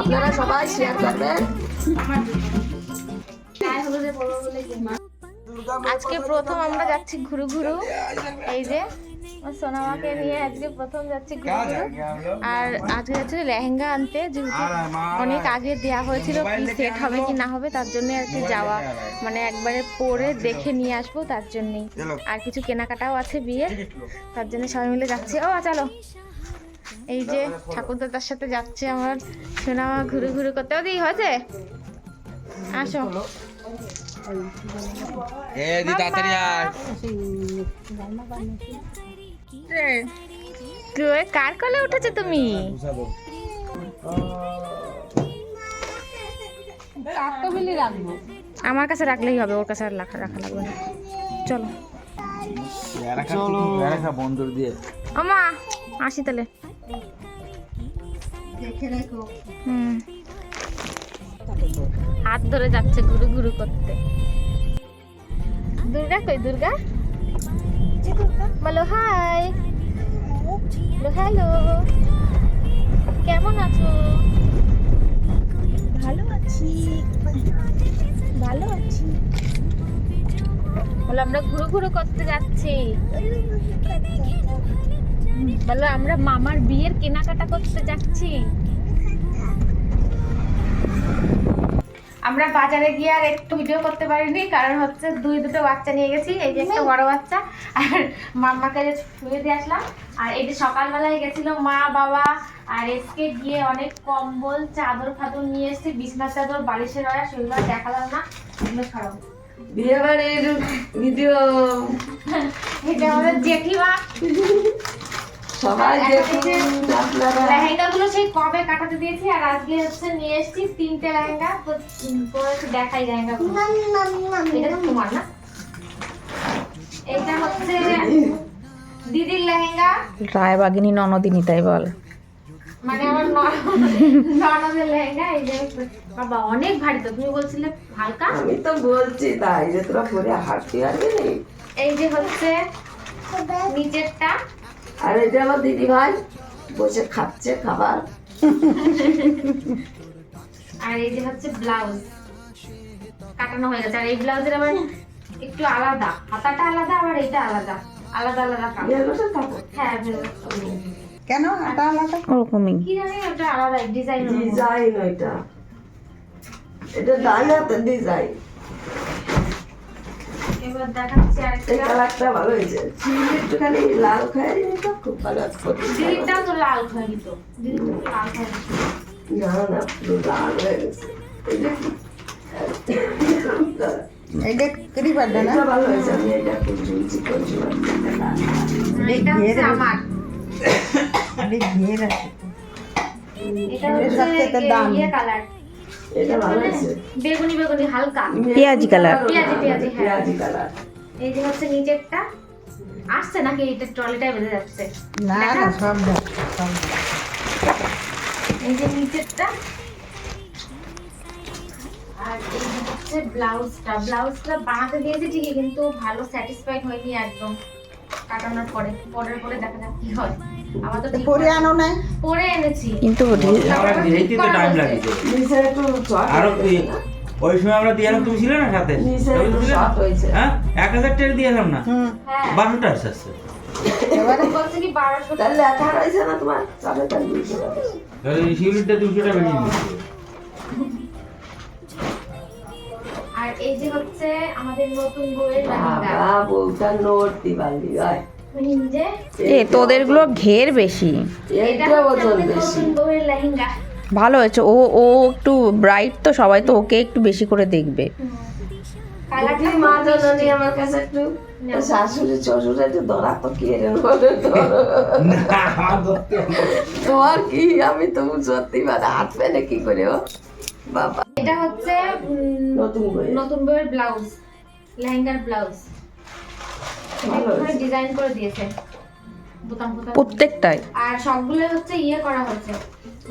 আপনারা সবাই শেয়ার করবেন। আজকে প্রথম আমরা যাচ্ছি ঘুরু ঘুরু এই যে সোনামাকে নিয়ে আজকে প্রথম যাচ্ছি ঘুরু ঘুরু আর আজকে যাচ্ছি লেহেঙ্গা আনতে যেহেতু অনেক আগে দেওয়া হয়েছিল কি সেট হবে কি না হবে তার জন্য আর কি যাওয়া। মানে একবারে পরে দেখে নিয়ে আসব তার জন্যই। আর কিছু কেনাকাটাও আছে বিয়ে তার জন্য সবাই মিলে যাচ্ছি। ও চলো। এই যে ঠাকুরদাদার সাথে যাচ্ছে আমার সোনামা ঘুরে ঘুরে করতে। ওদি হয়েছে? আসো। এ দি তাড়াতাড়ি আয়। কার কলে উঠেছে তুমি? আমার কাছে রাখলেই হবে ওর কাছে আর রাখা রাখা লাগবে না। চলো। চলো। বন্ধুর দিয়ে। আমা আসি তাহলে। হুম। হাত ধরে যাচ্ছে গুরু গুরু করতে। দুর্গা কই দুর্গা? বলো হাই হ্যালো কেমন আছো? ভালো আছি। ভালো আছি। বলো আমরা ঘুরু ঘুরু করতে যাচ্ছি। বলো আমরা মামার বিয়ের কেনাকাটা করতে যাচ্ছি। আমরা বাজারে গিয়ে আর একটু ভিডিও করতে পারিনি কারণ হচ্ছে দুই দুটো বাচ্চা নিয়ে গেছি এই যে একটা বড় বাচ্চা আর মাম্মাকে যে শুয়ে দিয়ে আসলাম আর এই যে সকালবেলায় গেছিল মা বাবা আর এসকে গিয়ে অনেক কম্বল চাদর ফাদর নিয়ে এসেছি বিছনার চাদর বালিশের রয়া আর দেখালাম না এগুলো ছাড়াবো বিয়ে বাড়ির ভিডিও এটা আমাদের জেঠিমা। সবাই লেহেঙ্গা গুলো সেই কবে কাটাতে দিয়েছি আর আজকে হচ্ছে নিয়ে এসেছি তিনটে লেহেঙ্গা তো দেখাই লেহেঙ্গা এটা তোমার না? এটা হচ্ছে দিদির লেহেঙ্গা। রায়বাগিনী ননদিনী তাই বল। মানে আমার ননদের লেহেঙ্গা এই যে বাবা অনেক ভারী তো। তুমি বলছিলে হালকা? আমি তো বলছি তাই যে তোরা পরে হাঁটতে পারবি এই যে হচ্ছে নিচেরটা। আর এটা আমার দিদি ভাই বসে খাচ্ছে খাবার। আর এই যে হচ্ছে ব্লাউজ কাটানো হয়ে গেছে। আর এই ব্লাউজের আবার একটু আলাদা হাতাটা আলাদা আবার এটা আলাদা। আলাদা আলাদা কাপড়। হ্যাঁ। কেন? এটা আলাদা? ওরকমই। কি জানি ওটা আলাদা ডিজাইন ডিজাইন ওইটা। এটা দাঁড়াতে ডিজাইন এবার দেখাচ্ছি এই কালারটা ভালো হয়েছে। চিলি একটুখানি লাল খায় তো খুব ভালো আছে। দিদিরটাও তো লাল দিত। দিদিরটা লাল না না পুরো লাল হয়ে গেছে। এটা কেরি পারবে না? এটা ভালো হয়েছে আমি এটা খুব করছি এটা হচ্ছে আমার। আরে ঘের আছে। এটা হচ্ছে দাম। ইয়ে কালার। এটা ভালো হয়েছে। বেগুনি বেগুনি হালকা। পেঁয়াজি কালার। পেঁয়াজি, পেঁয়াজি, হ্যাঁ। পেঁয়াজি কালার। এই যে হচ্ছে নিচেরটা আসছে নাকি? এটা ট্রলিটাই বেঁধে যাচ্ছে। না না সব সব এই যে নিচেরটা। আর এই যে হচ্ছে ব্লাউজটা। ব্লাউজটা বানাতে দিয়েছি ঠিকই কিন্তু ভালো স্যাটিসফাইড হয়নি একদম। কাটানোর পরে পরের পরে দেখা যাক কি হয়। আমার তো পরে আনো নাই? পরে এনেছি। কিন্তু আমরা তো টাইম লাগছে নিচে একটু আরও কি- ওই সময় আমরা দিয়ে তুমি ছিলে না সাথে? নিচে তুমি একটু ছিলে না? শর্ট হয়েছে। হ্যাঁ? এক হাজার টাকা দিয়ে এলাম না? হ্যাঁ। বারোটা আসছে এবারে বারোশো তাহলে লেখা রয়েছে না তোমার? তবে তার দুইশো টাকা। শিউলিটা দুশো টাকা বেশি এই যে হচ্ছে আমাদের নতুন বইয়ের বউটা নোট দিবালি এ তোদেরগুলো ঘের বেশি। ভালো হয়েছে। ও ও একটু ব্রাইট তো সবাই তো ওকে একটু বেশি করে দেখবে। মা জননী আমার কাছে একটু। শাশুড়ি শ্বশুর একটু ধরা তো কি। তোমার কি? আমি তো সত্যি মানে হাঁটবে না কি করে ও? বাবা। এটা হচ্ছে নতুন বই নতুন বইয়ের ব্লাউজ লেহেঙ্গার ব্লাউজ। ডিজাইন করে দিয়েছে। বোতাম বোতাম। প্রত্যেকটাই? আর সবগুলো হচ্ছে ইয়ে করা হচ্ছে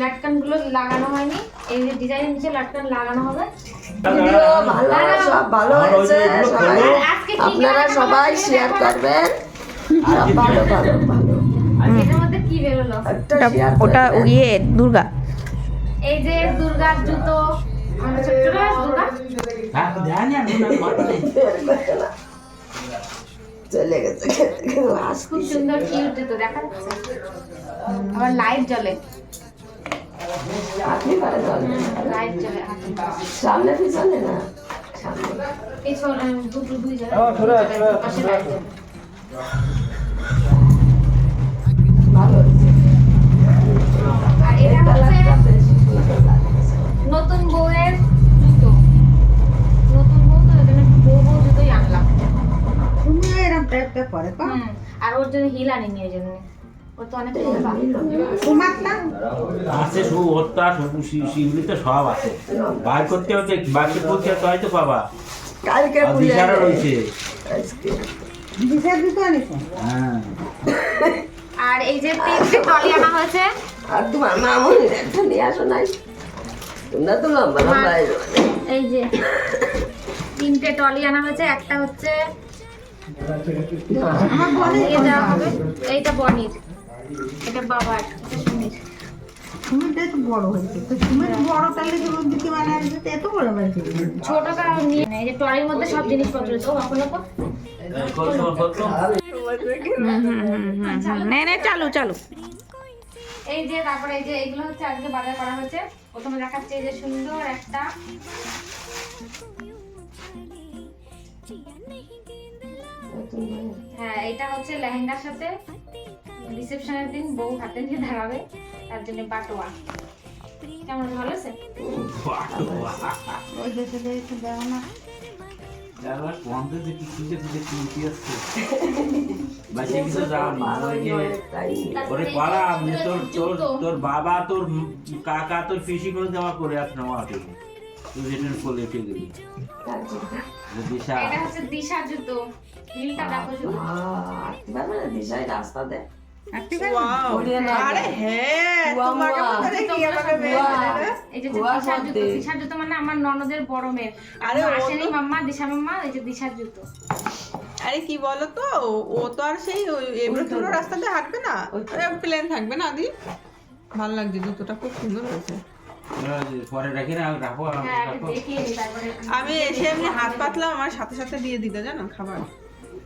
লাটকানগুলো লাগানো হয়নি। এই যে ডিজাইন নিচে লাটকান লাগানো হবে। ভালো হয়েছে। আপনারা সবাই শেয়ার করবেন। ভালো ভালো ভালো। এটার মধ্যে কি বেরোলো? ওটা। ইয়ে দুর্গা। এই যে দুর্গার জুতো হ্যাঁ। চলে গেছে খুব সুন্দর কিউট জুতো দেখা আবার লাইট জ্বলে। আপনি পারে লাইট জ্বলে সামনে পিছনে না? সামনে। পেছন দুটো দুই জায়গায় পাশে লাইট জ্বলে ভালো আর এটা হচ্ছে কালারটা বেশি সুন্দর লাগছে নতুন বউয়ের জুতো নতুন বউ তো ওই জন্য একটু বউ বউ জুতোই আনলাম করে তো। আর ওর জন্য হিল আনিনি ওই জন্য ও তো অনেক লম্বা তোমারটা আছে সব ওর সব শিউলি তো সব আছে। বার করতে হচ্ছে বার করতে হচ্ছে হয়তো পাবা। কালকে আর রয়েছে। আজকে। দিশার আনিস হ্যাঁ। আর এই যে তিনটে ট্রলি আনা হয়েছে? আর তোমার মামুনি একটা নিয়ে আসো নাই। তোমরা তো লম্বা লম্বা এই যে তিনটে ট্রলি আনা হয়েছে একটা হচ্ছে এইটা বনির এটা বাবার এটা সুমির। বড় হয়েছে। তো তুমি বড় তাহলে যে মানে এত বড় হয়েছে ছোটটা নিয়ে এই যে ট্রলির মধ্যে সব জিনিসপত্র নে নে চালু চালু। এই যে তারপরে এই যে এগুলো হচ্ছে আজকে বাজার করা হয়েছে প্রথমে দেখাচ্ছে এই যে সুন্দর একটা হ্যাঁ এটা হচ্ছে লেহেঙ্গার সাথে রিসেপশনের দিন বউ হাতে নিয়ে দাঁড়াবে তার জন্য পাটোয়া কেমন ভালো আছে? ওই দেশে যে একটু দেও না। যারা কোয়ান্তে যে কিছু যে যে কিনতে আসছে বাসে কিছু যাও না ওরে পাড়া আমি তোর তোর তোর বাবা তোর কাকা তোর পিসি করে দেওয়া করে আস না মাকে যেটা দিশা। এটা হচ্ছে দিশার জুতো। হিলটা দেখো দিশাই হ্যাঁ মনে হয় মানে আমার ননদের বড় মেয়ের আরে আরে ও আসেনি মাম্মা দিশা মাম্মা এই যে দিশার জুতো। আরে কি বলো তো ও তো আর সেই এমনি রাস্তাতে হাঁটবে না? প্লেন থাকবে না দি ভালো লাগছে জুতোটা খুব সুন্দর হয়েছে। হ্যাঁ আমি এসে এমনি হাত পাতলাম আমার সাথে সাথে দিয়ে দিতে জানো খাবার।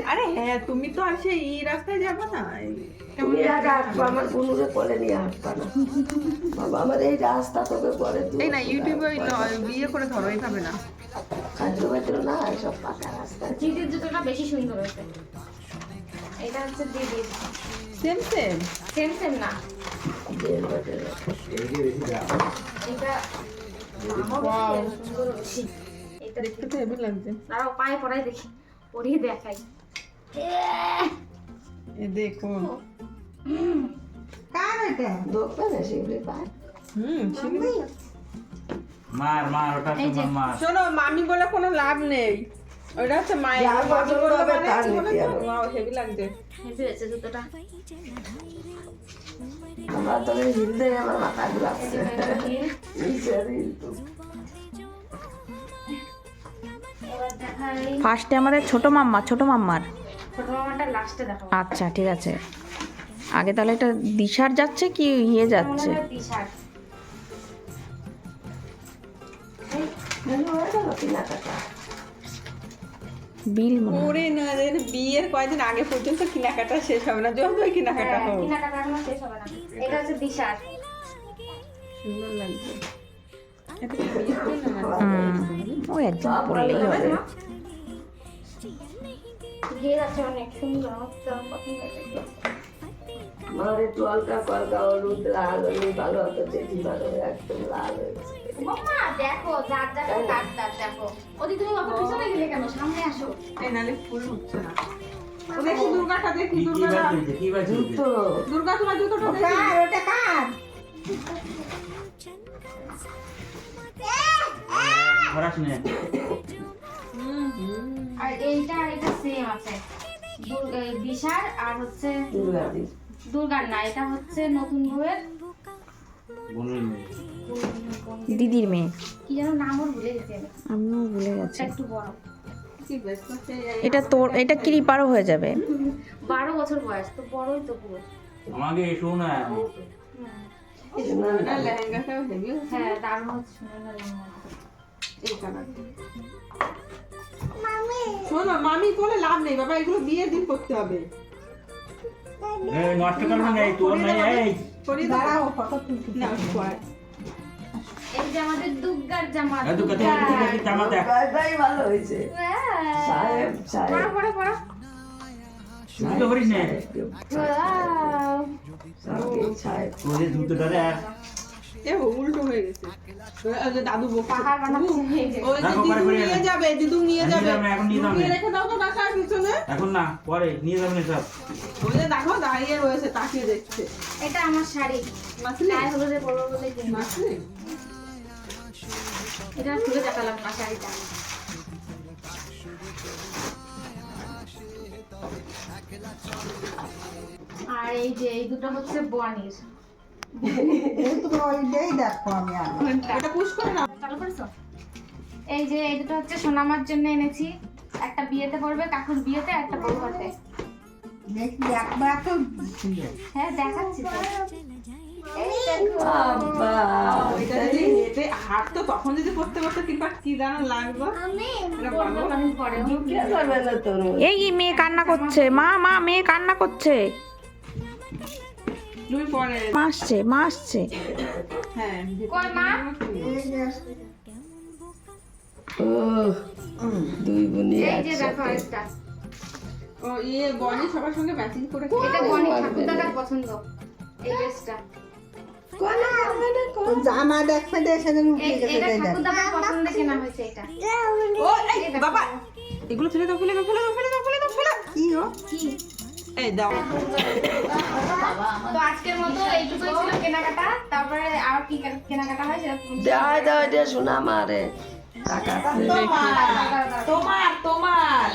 আরে হ্যাঁ তুমি তো আর সেই ই রাস্তায় যাবে না। এই- আমার বুনুরে নিয়ে না। বাবা আমার এই রাস্তা তোকে পরে এই না ইউটিউবে ওই বিয়ে করে ধরো এইভাবে না। কাজু বাজু না সব পাকা রাস্তা। দিদির জুতোটা বেশি সুন্দর হয়েছে। এটা হচ্ছে দিদির। সেম সেম সেম সেম না। এটা সুন্দর এটা দেখতে তো হেভি লাগছে। দাঁড়াও পায়ে পড়াই দেখি। পরিয়ে দেখাই। এ দেখুন। কার এটা দোকান না সেগুলি পায় হুম শিলিগুড়ি। মার মার ওটা তোমার মার। শোনো মামি বলে কোনো লাভ নেই। ওটা হচ্ছে মায়ের পছন্দ হবে মানে তার নিতে হবে। ওয়াও হেভি লাগছে। হেভি হয়েছে জুতোটা। আমার তোকে হিল আমার মাথা ঘুরাচ্ছে। এটা হিল। নিচের হিল তো। এবার দেখাই। ফার্স্টে আমাদের ছোট মাম্মা ছোট মাম্মার। আচ্ছা ঠিক আছে। আগে তাহলে এটা দিশার যাচ্ছে কি ইয়ে যাচ্ছে? হয়ে বিল মনে ওরে না রে, বিয়ের কয়েকদিন আগে পর্যন্ত কেনাকাটা শেষ হবে না যতই কেনাকাটা হোক। কেনাকাটা শেষ হবে না। এটা হচ্ছে টি শার্ট সুন্দর একদিন পড়লেই হবে। ঘিয়ে যাচ্ছে অনেক সুন্দর আমার তো পছন্দ হয়েছে আমার একটু হালকা কলকা হলুদ লাল হলুদ ভালো হতো যেটি ভালো একদম লাল হয়েছে মাম্মা দেখো তার তার দেখো। ওদি তুমি বাবা পিছনে গেলে কেন? সামনে আসো। এই নালে ফুল হচ্ছে না। ও দেখি দুর্গাটা দেখি কি কি দুর্গাটা। বার করেছে কি বার করেছে তো দুর্গা তোমার জুতোটা দেখি। কার? ওটা কার? ধরাস নে আর এইটা এটা সেম আছে। দিশার আর হচ্ছে দুর্গার না এটা হচ্ছে নতুন বউয়ের দিদির মেয়ে। কি যেন নাম ওর ভুলে গেছি আমিও ভুলে গেছি। এটা একটু বড়। কি এটা তোর এটা কৃপারও হয়ে যাবে। বারো বছর বয়স তো বড়ই তো পুরো। আমাকে এসো না। হ্যাঁ দারুণ হচ্ছে। এই কালার শোনো মামি বলে লাভ নেই বাবা এগুলো বিয়ের দিন করতে হবে। নষ্ট করবে না এই তোর মেয়ে এই। করিয়ে দাঁড়াও ফটো না পরে এই যে আমাদের দুর্গার জামা এই তো কত কত জামা দেখ। দুর্গাটাই ভালো হয়েছে। সাহেব সাহেব। পড়ো পড়ো পড়ো। শুনতে পারিস না! সাহেব। সাহেব ওই জুতোটা দেখ উল্টো হয়ে গেছে। ওই যে দাদু বোকা পাহাড় বানাচ্ছে ওই যে দিদু নিয়ে যাবে দিদু নিয়ে যাবে। নিয়ে রেখে দাও তো বাসার পিছনে। এখন না পরে নিয়ে যাবেন সব। ওই যে দেখো দাঁড়িয়ে রয়েছে তাকিয়ে দেখছে। এটা আমার শাড়ি। মাসলি? গায়ে হলুদে পরবো বলে। মাসলি? এটা খুলে দেখালাম না শাড়িটা। আর এই যে এই দুটো হচ্ছে বনির এই যে এই দুটো হচ্ছে সোনামার জন্য এনেছি। একটা বিয়েতে পড়বে কাকুর বিয়েতে একটা ছিল হ্যাঁ দেখাচ্ছি তো। এটা তখন যদি পড়তে পড়তে কিংবা কি এটা পড়বে তোর এই মেয়ে কান্না করছে। মা মা মেয়ে কান্না করছে। তুমি পরে মা আসছে মা আসছে। হ্যাঁ কই মা? ও দুই বোনই এই যে দেখো একসাথে ও ইয়ে বনি সবার সঙ্গে ম্যাচিং করে এটা বনি ঠাকুর দাদার পছন্দ এই ড্রেসটা। জামা দেখবে এটা দাদার পছন্দে কেনা হয়েছে এটা। ও বাবা এগুলো ফেলে দাও ফেলে দাও ফেলে দাও ফেলে দাও ফেলে দাও কি গো কি? এই দাও। তো আজকের মতো এইটুকুই ছিল কেনাকাটা। তারপরে আর কি কেনাকাটা হয় সেটা শোনা টাকা তোমার তোমার।